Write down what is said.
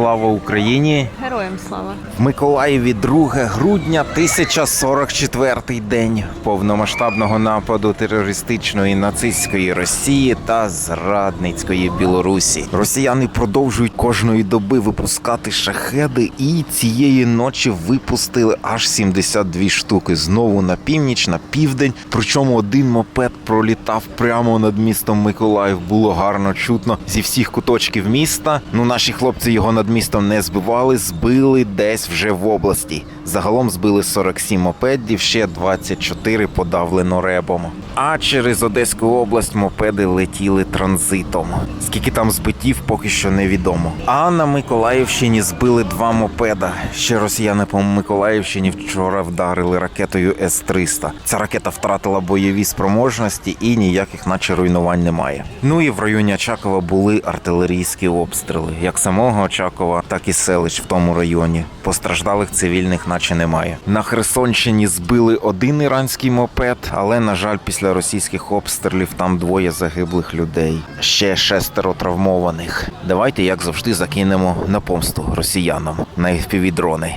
Слава Україні! Героям слава. В Миколаєві 2 грудня 1044 день повномасштабного нападу терористичної нацистської Росії та зрадницької Білорусі. Росіяни продовжують кожної доби випускати шахеди, і цієї ночі випустили аж 72 штуки. Знову на північ, на південь. Причому один мопед пролітав прямо над містом Миколаїв. Було гарно чутно зі всіх куточків міста. Ну наші хлопці його над містом не збивали, збили десь вже в області. Загалом збили 47 мопедів, ще 24 подавлено ребом. А через Одеську область мопеди летіли транзитом. Скільки там збиттів, поки що невідомо. А на Миколаївщині збили два мопеда. Ще росіяни по Миколаївщині вчора вдарили ракетою С-300. Ця ракета втратила бойові спроможності і ніяких, наче руйнувань немає. Ну і в районі Очакова були артилерійські обстріли, як самого Очакова, так і селищ в тому районі. Постраждалих цивільних, наче немає. На Херсонщині збили один іранський мопед, але на жаль, після російських обстрілів там двоє загиблих людей, ще шестеро травмованих. Давайте, як завжди, закинемо на помсту росіянам на FPV-дрони.